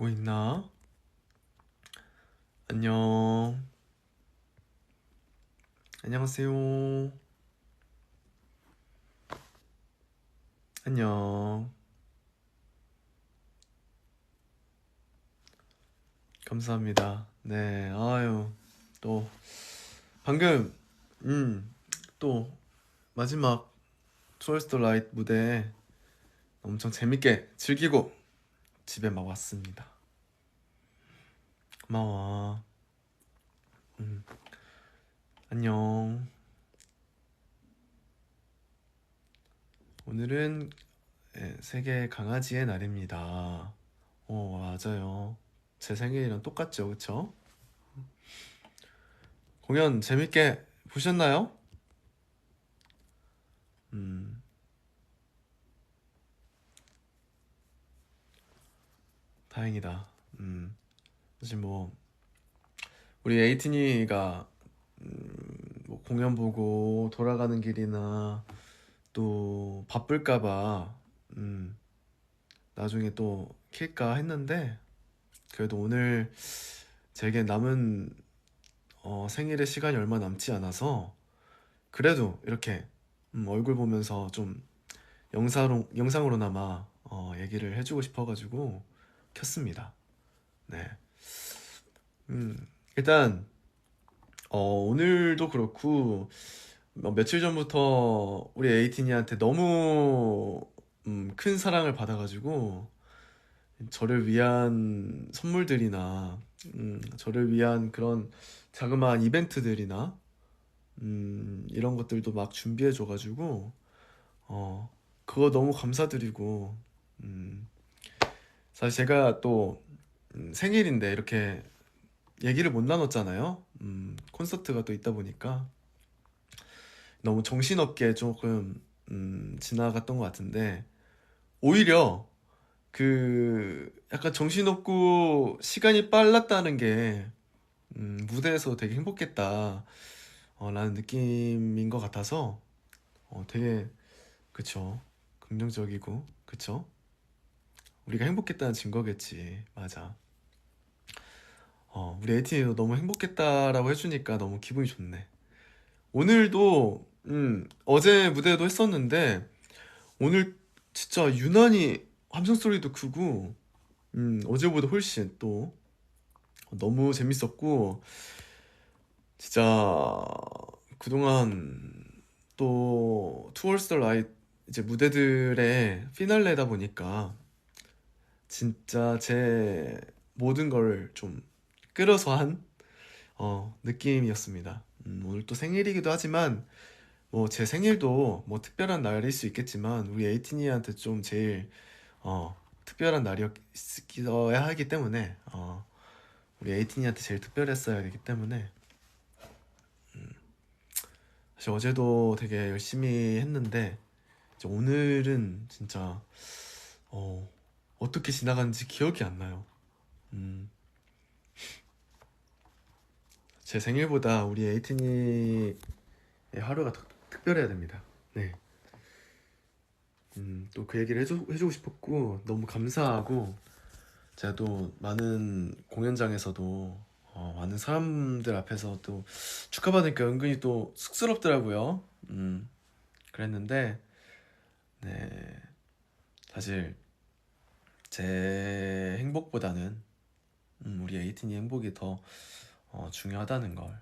보고 있나? 안녕. 안녕하세요. 안녕. 감사합니다. 네, 아유, 또, 방금, 음, 또, 마지막 트월스터 라이트 무대 엄청 재밌게 즐기고 집에 막 왔습니다. 고마워. 음, 안녕. 오늘은 예, 세계 강아지의 날입니다. 어, 맞아요. 제 생일이랑 똑같죠, 그쵸? 공연 재밌게 보셨나요? 음, 다행이다. 음, 사실 뭐, 우리 에이틴이가, 음, 뭐 공연 보고 돌아가는 길이나 또 바쁠까봐, 음, 나중에 또 킬까 했는데, 그래도 오늘 제게 남은 어, 생일의 시간이 얼마 남지 않아서, 그래도 이렇게 음, 얼굴 보면서 좀 영상으로, 영상으로나마 어, 얘기를 해주고 싶어가지고 켰습니다. 네. 음, 일단, 어, 오늘도 그렇고, 어, 며칠 전부터 우리 에이틴이한테 너무 음, 큰 사랑을 받아가지고, 저를 위한 선물들이나, 음, 저를 위한 그런 자그마한 이벤트들이나, 음, 이런 것들도 막 준비해줘가지고, 어, 그거 너무 감사드리고, 음, 사실 제가 또 음, 생일인데 이렇게 얘기를 못 나눴잖아요. 음, 콘서트가 또 있다 보니까. 너무 정신없게 조금 음, 지나갔던 것 같은데 오히려 그 약간 정신없고 시간이 빨랐다는 게 음, 무대에서 되게 행복했다 어, 라는 느낌인 것 같아서 어, 되게 그쵸. 긍정적이고 그쵸 우리가 행복했다는 증거겠지. 맞아. 어, 우리 에이티도 너무 행복했다라고 해주니까 너무 기분이 좋네. 오늘도 음, 어제 무대도 했었는데 오늘 진짜 유난히 함성 소리도 크고 음, 어제보다 훨씬 또 너무 재밌었고 진짜 그동안 또 투얼스 더 라이트 이제 무대들의 피날레다 보니까 진짜 제 모든 걸 좀 끌어서 한 어, 느낌이었습니다. 음, 오늘 또 생일이기도 하지만 뭐 제 생일도 뭐 특별한 날일 수 있겠지만 우리 에이티니한테 좀 제일 어, 특별한 날이었어야 하기 때문에 어, 우리 에이티니한테 제일 특별했어야 되기 때문에 사실 어제도 되게 열심히 했는데 오늘은 진짜 어, 어떻게 지나갔는지 기억이 안 나요. 음, 제 생일보다 우리 에이티니의 하루가 더 특별해야 됩니다. 네. 음, 또 그 얘기를 해주, 해주고 싶었고 너무 감사하고 제가 또 많은 공연장에서도 어, 많은 사람들 앞에서 또 축하받으니까 은근히 또 쑥스럽더라고요. 음, 그랬는데 네 사실 제 행복보다는 음, 우리 에이틴이 행복이 더 어, 중요하다는 걸.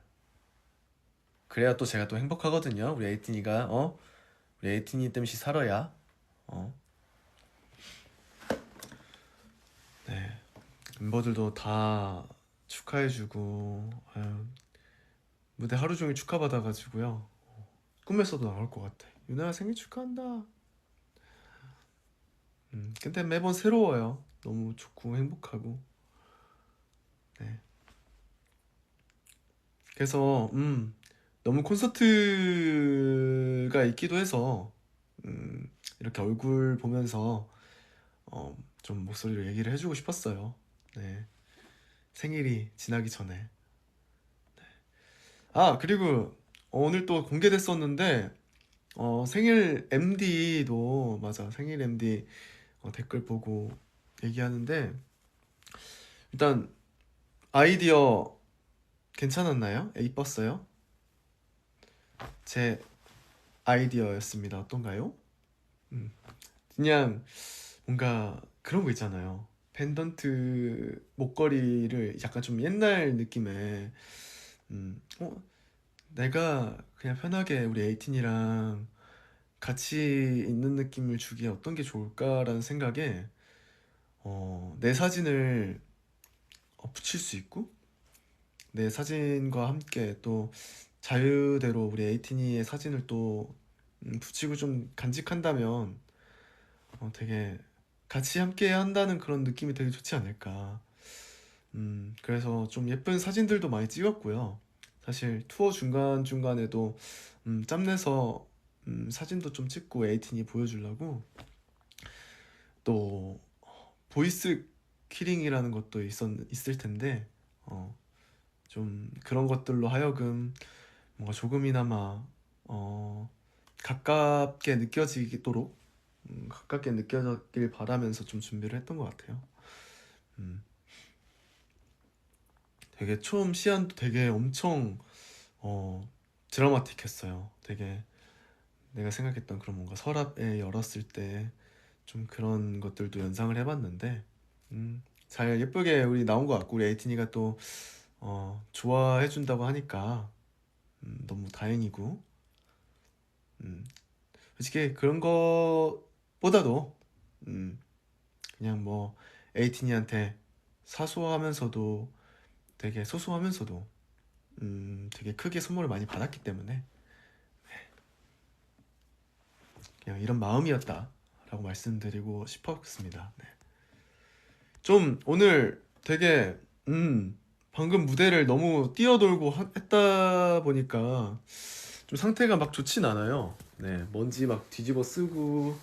그래야 또 제가 또 행복하거든요. 우리 에이틴이가 어 우리 에이틴이 땜시 살아야 어. 네 멤버들도 다 축하해주고 아유, 무대 하루 종일 축하받아가지고요. 꿈에서도 나올 것 같아. 유나야 생일 축하한다. 음, 근데 매번 새로워요. 너무 좋고 행복하고. 네. 그래서 음, 너무 콘서트가 있기도 해서 음, 이렇게 얼굴 보면서 어, 좀 목소리로 얘기를 해주고 싶었어요. 네. 생일이 지나기 전에. 네. 아, 그리고 오늘 또 공개됐었는데 어, 생일 MD도 맞아. 생일 MD 어, 댓글 보고 얘기하는데 일단 아이디어 괜찮았나요? 이뻤어요? 제 아이디어였습니다. 어떤가요? 음, 그냥 뭔가 그런 거 있잖아요. 펜던트 목걸이를 약간 좀 옛날 느낌의 음, 어, 내가 그냥 편하게 우리 에이틴이랑 같이 있는 느낌을 주기에 어떤 게 좋을까라는 생각에 어, 내 사진을 어, 붙일 수 있고 내 사진과 함께 또 자유대로 우리 에이틴이의 사진을 또 음, 붙이고 좀 간직한다면 어, 되게 같이 함께 한다는 그런 느낌이 되게 좋지 않을까. 음, 그래서 좀 예쁜 사진들도 많이 찍었고요. 사실 투어 중간중간에도 음, 짬내서 음, 사진도 좀 찍고 에이틴이 보여주려고 또 보이스 키링이라는 것도 있었, 있을 텐데 어, 좀 그런 것들로 하여금 뭔가 조금이나마 어, 가깝게 느껴지도록 음, 가깝게 느껴졌길 바라면서 좀 준비를 했던 것 같아요. 음, 되게 처음 시안도 되게 엄청 어, 드라마틱했어요. 되게 내가 생각했던 그런 뭔가 서랍에 열었을 때 좀 그런 것들도 연상을 해봤는데 음, 잘 예쁘게 우리 나온 것 같고 우리 에이틴이가 또 어, 좋아해 준다고 하니까 음, 너무 다행이고 음, 솔직히 그런 것보다도 음, 그냥 뭐 에이틴이한테 사소하면서도 되게 소소하면서도 음, 되게 크게 선물을 많이 받았기 때문에 그냥 이런 마음이었다라고 말씀드리고 싶었습니다. 네. 좀 오늘 되게 음 방금 무대를 너무 뛰어돌고 하- 했다 보니까 좀 상태가 막 좋진 않아요. 네, 먼지 막 뒤집어 쓰고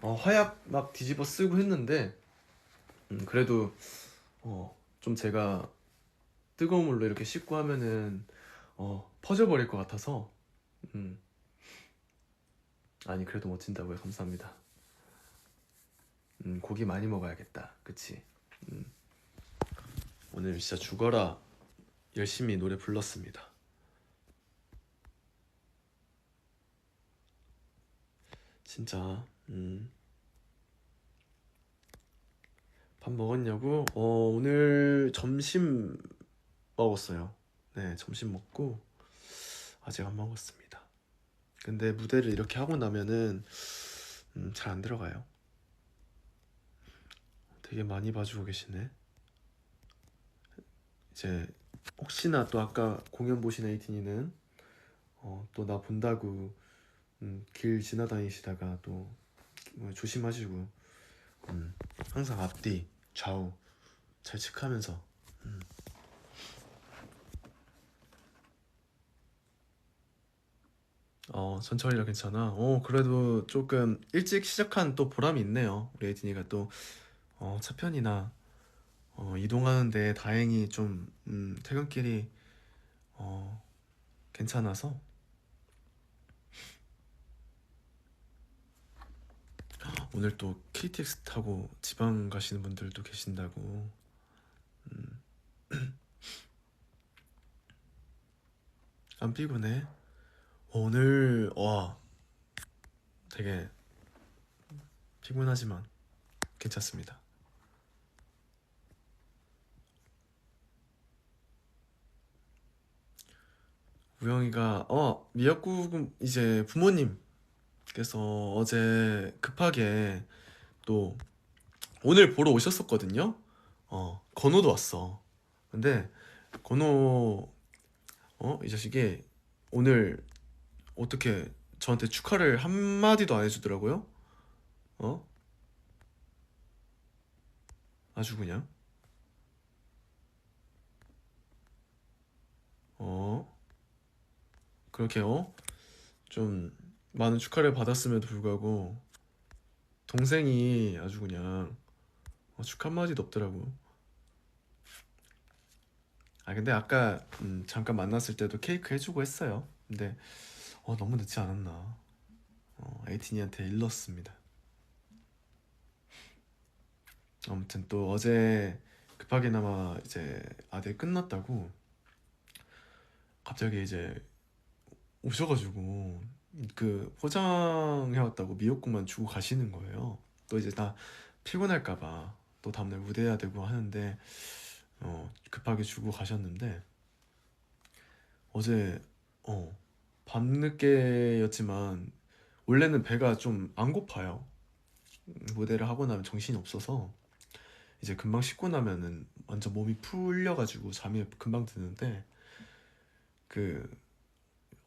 어, 화약 막 뒤집어 쓰고 했는데 음, 그래도 어, 좀 제가 뜨거운 물로 이렇게 씻고 하면은 어, 퍼져버릴 것 같아서 음, 아니 그래도 멋진다고요. 감사합니다. 음, 고기 많이 먹어야겠다. 그치? 음, 오늘 진짜 죽어라 열심히 노래 불렀습니다. 진짜 음. 밥 먹었냐고? 어, 오늘 점심 먹었어요. 네, 점심 먹고 아직 안 먹었습니다. 근데 무대를 이렇게 하고 나면은 음, 잘 안 들어가요. 되게 많이 봐주고 계시네. 이제 혹시나 또 아까 공연 보신 에이틴이는 어, 또 나 본다고 음, 길 지나다니시다가 또 뭐 조심하시고 음, 항상 앞뒤 좌우 잘 체크하면서 음. 어 전철이라 괜찮아. 어 그래도 조금 일찍 시작한 또 보람이 있네요. 우리 에이틴이가 또 어, 차편이나 어, 이동하는데 다행히 좀 음, 퇴근길이 어, 괜찮아서 오늘 또 KTX 타고 지방 가시는 분들도 계신다고. 음. 안 피곤해? 오늘 와 되게 피곤하지만 괜찮습니다. 우영이가 어 미역국은 이제 부모님께서 어제 급하게 또 오늘 보러 오셨었거든요. 어 건호도 왔어. 근데 건호 어 이 자식이 오늘 어떻게 저한테 축하를 한마디도 안 해주더라고요. 어 아주 그냥 어 그렇게 어 좀 많은 축하를 받았음에도 불구하고 동생이 아주 그냥 어, 축하 한마디도 없더라고. 아 근데 아까 음, 잠깐 만났을 때도 케이크 해주고 했어요. 근데 어, 너무 늦지 않았나? 어, 에이틴이한테 일렀습니다. 아무튼 또 어제 급하게 급하게나마 이제 아들 끝났다고 갑자기 이제 오셔가지고 그 포장해왔다고 미역국만 주고 가시는 거예요. 또 이제 나 피곤할까봐 또 다음날 무대해야 되고 하는데 어, 급하게 주고 가셨는데 어제 어, 밤늦게였지만 원래는 배가 좀 안 고파요. 무대를 하고 나면 정신이 없어서 이제 금방 씻고 나면은 완전 몸이 풀려가지고 잠이 금방 드는데 그,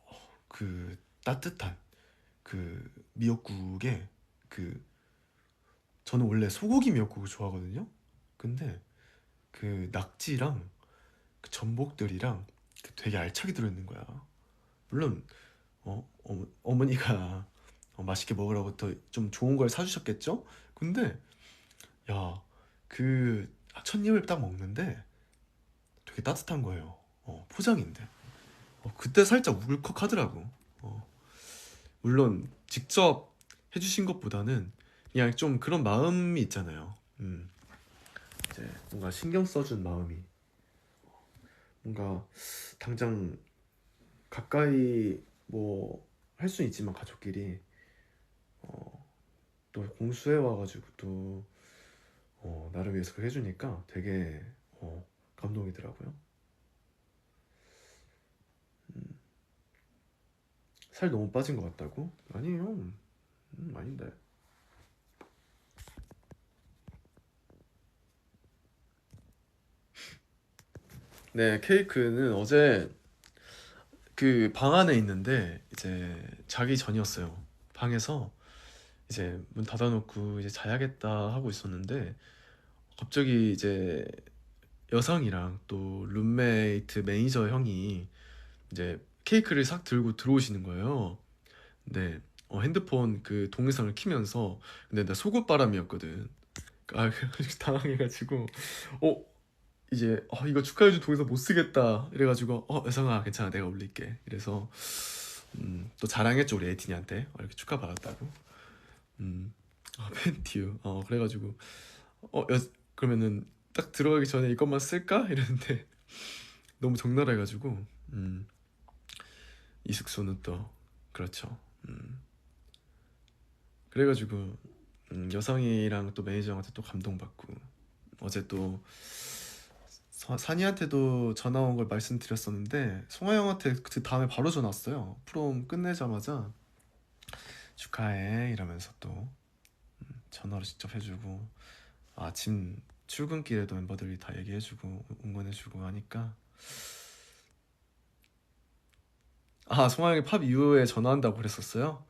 어, 그 따뜻한 그 미역국에 그 저는 원래 소고기 미역국을 좋아하거든요. 근데 그 낙지랑 그 전복들이랑 그 되게 알차게 들어있는 거야. 물론 어, 어 어머니가 어, 맛있게 먹으라고 더좀 좋은 걸 사주셨겠죠? 근데 야, 그 첫 입을 딱 먹는데 되게 따뜻한 거예요. 어, 포장인데. 어, 그때 살짝 울컥하더라고. 어, 물론 직접 해주신 것보다는 그냥 좀 그런 마음이 있잖아요. 음, 이제 뭔가 신경 써준 마음이 뭔가 당장 가까이 뭐 할 수는 있지만 가족끼리 어, 또 공수해 와가지고 또 어, 나를 위해서 그렇게 해주니까 되게 어, 감동이더라고요. 음, 살 너무 빠진 것 같다고? 아니에요. 음, 아닌데. 네, 케이크는 어제 그 방 안에 있는데 이제 자기 전이었어요. 방에서 이제 문 닫아놓고 이제 자야겠다 하고 있었는데 갑자기 이제 여상이랑 또 룸메이트 매니저 형이 이제 케이크를 싹 들고 들어오시는 거예요. 근데 어, 핸드폰 그 동영상을 키면서 근데 나 속옷바람이었거든. 아 당황해가지고 어 이제 어, 이거 축하해준 동영상 못 쓰겠다. 이래가지고 어 여상아 괜찮아. 내가 올릴게. 이래서 음, 또 자랑했죠 우리 에이틴이한테. 어, 이렇게 축하 받았다고. 음, 아, 팬티유 어 그래가지고 어 여, 그러면은 딱 들어가기 전에 이것만 쓸까? 이랬는데 너무 적나라해가지고 음, 이 숙소는 또 그렇죠. 음, 그래가지고 음, 여성이랑 또 매니저한테 또 감동받고 어제 또 서- 산이한테도 전화 온 걸 말씀드렸었는데 송하 형한테 그 다음에 바로 전화 왔어요. 프롬 끝내자마자 축하해 이러면서 또 음, 전화로 직접 해주고 아침 출근길에도 멤버들이 다 얘기해주고 응원해주고 하니까 아 송하 형이 팝 이후에 전화한다고 그랬었어요.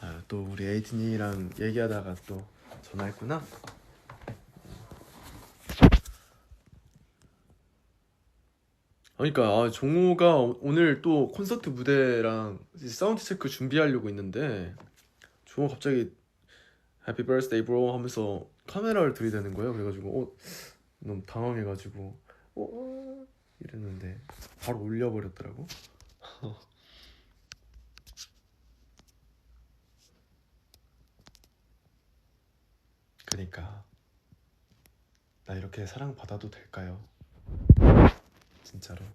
아, 또 우리 에이틴이랑 얘기하다가 또 전화했구나. 그러니까 아, 종호가 오- 오늘 또 콘서트 무대랑 사운드 체크 준비하려고 있는데 종호 갑자기 해피 버스데이 브로 하면서 카메라를 들이대는 거예요. 그래가지고 어, 너무 당황해가지고 어, 어, 이랬는데 바로 올려버렸더라고. 그러니까 나 이렇게 사랑받아도 될까요? 진짜로.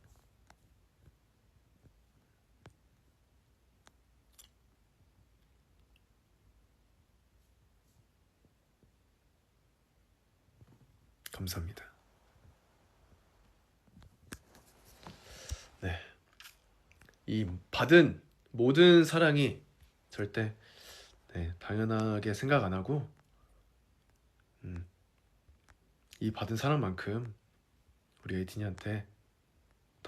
감사합니다. 네. 이 받은 모든 사랑이 절대 네, 당연하게 생각 안 하고 음, 이 받은 사랑만큼 우리 에이틴이한테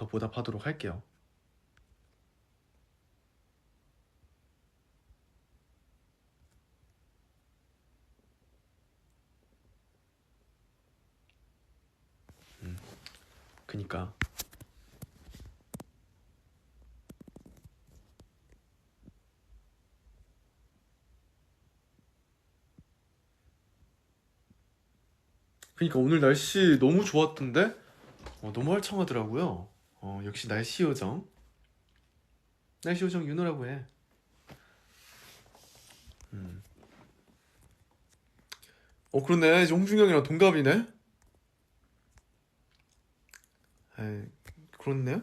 더 보답하도록 할게요. 음, 그니까 그니까 오늘 날씨 너무 좋았던데 어, 너무 활창하더라고요. 어, 역시 날씨 요정. 날씨 요정 윤호라고 해. 음. 어 그러네 이제 홍준영이랑 동갑이네. 그렇네요.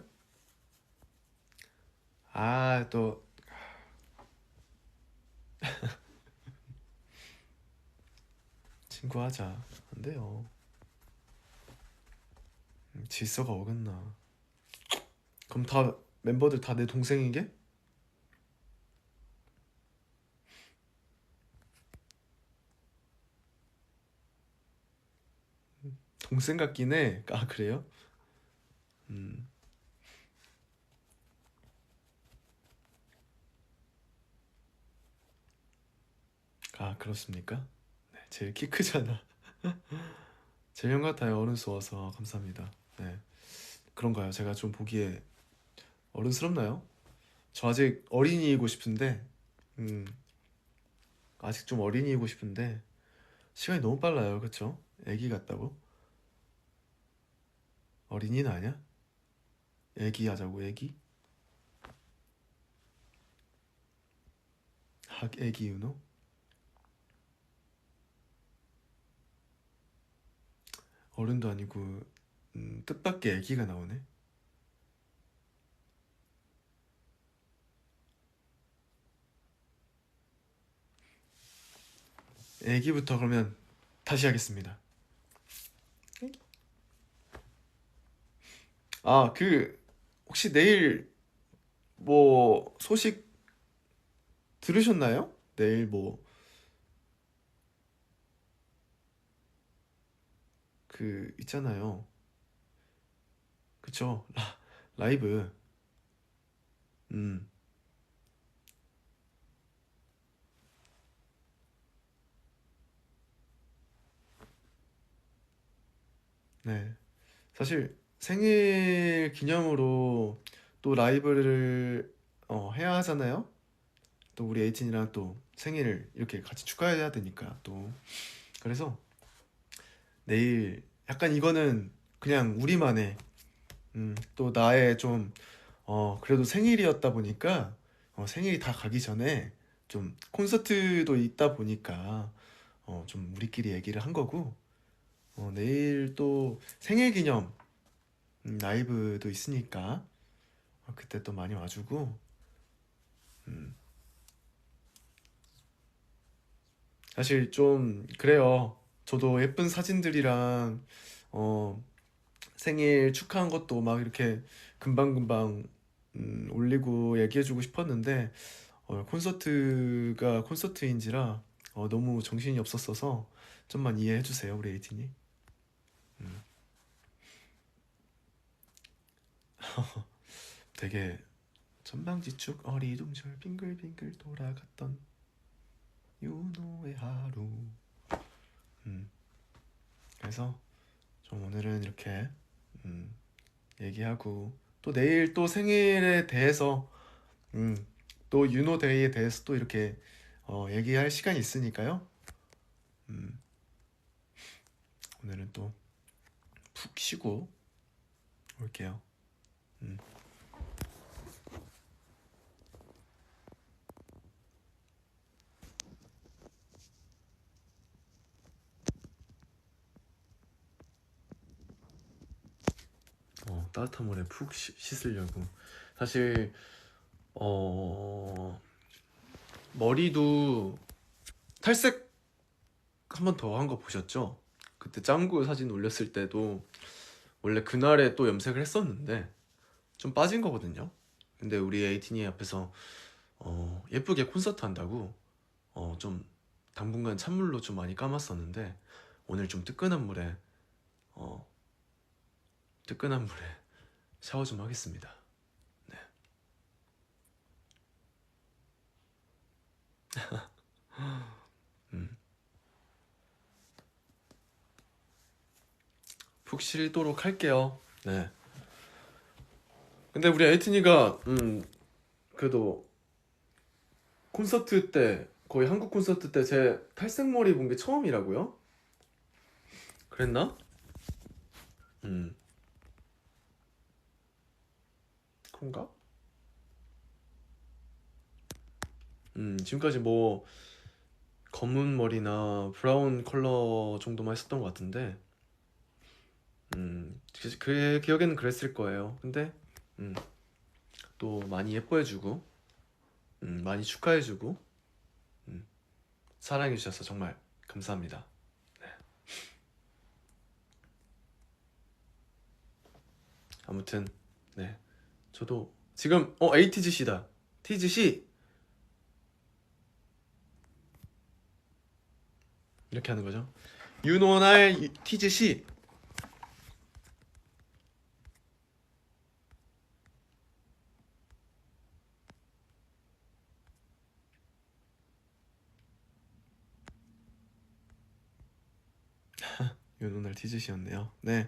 아, 또 친구하자. 안 돼요. 음, 질서가 어긋나. 그럼 다 멤버들 다 내 동생이게? 동생 같긴 해. 아, 그래요? 음. 아, 그렇습니까? 네, 제일 키 크잖아. 제일 형 같아요. 어른스러워서 감사합니다. 네. 그런가요? 제가 좀 보기에 어른스럽나요? 저 아직 어린이이고 싶은데, 음, 아직 좀 어린이이고 싶은데, 시간이 너무 빨라요. 그쵸? 애기 같다고? 어린이는 아니야? 애기 하자고, 애기? 학 애기 윤호? 어른도 아니고, 음, 뜻밖의 애기가 나오네. 애기부터 그러면 다시 하겠습니다. 아, 그, 혹시 내일 뭐 소식 들으셨나요? 내일 뭐, 그, 있잖아요. 그쵸? 라, 라이브. 음, 네. 사실 생일 기념으로 또 라이브를 어, 해야 하잖아요. 또 우리 에이틴이랑 또 생일을 이렇게 같이 축하해야 되니까 또. 그래서 내일 약간 이거는 그냥 우리만의 음, 또 나의 좀 어, 그래도 생일이었다 보니까 어, 생일이 다 가기 전에 좀 콘서트도 있다 보니까 어, 좀 우리끼리 얘기를 한 거고 어, 내일 또 생일 기념 음, 라이브도 있으니까 어, 그때 또 많이 와주고 음, 사실 좀 그래요. 저도 예쁜 사진들이랑 어, 생일 축하한 것도 막 이렇게 금방금방 음, 올리고 얘기해주고 싶었는데 어, 콘서트가 콘서트인지라 어, 너무 정신이 없었어서 좀만 이해해주세요, 우리 에이틴이. 음, 되게 천방지축 어리둥절 빙글빙글 돌아갔던 윤호의 하루. 음, 그래서 좀 오늘은 이렇게 음, 얘기하고 또 내일 또 생일에 대해서 음, 또 윤호 데이에 대해서 또 이렇게 어, 얘기할 시간이 있으니까요. 음, 오늘은 또 푹 쉬고 올게요. 음. 어, 따뜻한 물에 푹 씻- 씻으려고. 사실 어, 머리도 탈색 한 번 더 한 거 보셨죠? 그때 짱구 사진 올렸을 때도 원래 그날에 또 염색을 했었는데 좀 빠진 거거든요. 근데 우리 에이틴이 앞에서 어, 예쁘게 콘서트 한다고 어, 좀 당분간 찬물로 좀 많이 감았었는데 오늘 좀 뜨끈한 물에 어, 뜨끈한 물에 샤워 좀 하겠습니다. 네. 푹 쉬도록 할게요. 네. 근데 우리 에이틴이가 음 그래도 콘서트 때 거의 한국 콘서트 때 제 탈색 머리 본 게 처음이라고요? 그랬나? 음 그런가? 음 지금까지 뭐 검은 머리나 브라운 컬러 정도만 했었던 것 같은데 음, 그, 그 기억에는 그랬을 거예요. 근데 음, 또 많이 예뻐해주고 음, 많이 축하해주고 음, 사랑해주셔서 정말 감사합니다. 네. 아무튼 네 저도 지금 어 ATGC다 TGC 이렇게 하는 거죠. 윤호나의 TGC 윤호날 TGC였네요. 네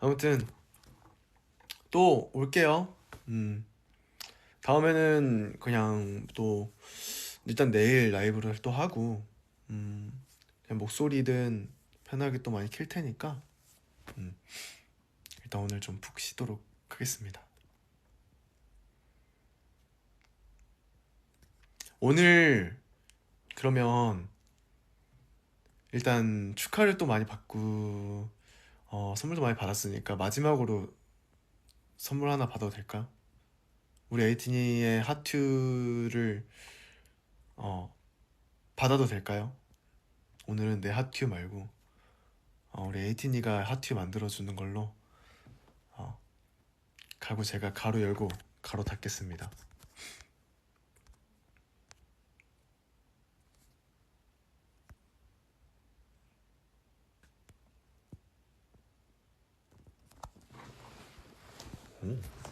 아무튼 또 올게요. 음 다음에는 그냥 또 일단 내일 라이브를 또 하고 음 그냥 목소리든 편하게 또 많이 킬 테니까 음, 일단 오늘 좀 푹 쉬도록 하겠습니다. 오늘 그러면 일단 축하를 또 많이 받고 어, 선물도 많이 받았으니까 마지막으로 선물 하나 받아도 될까? 우리 에이티니의 하트를 어, 받아도 될까요? 오늘은 내 하트 말고 어, 우리 에이티니가 하트 만들어주는 걸로 어, 가구 제가 가로 열고 가로 닫겠습니다. 오.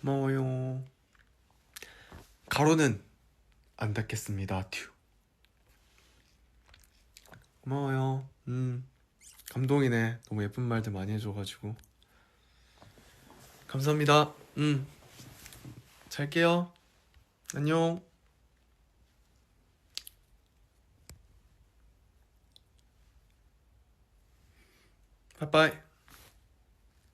고마워요. 가로는 안 닫겠습니다. 튜. 고마워요. 음, 감동이네. 너무 예쁜 말들 많이 해줘가지고. 감사합니다. 음, 잘게요. 안녕. 빠이빠이.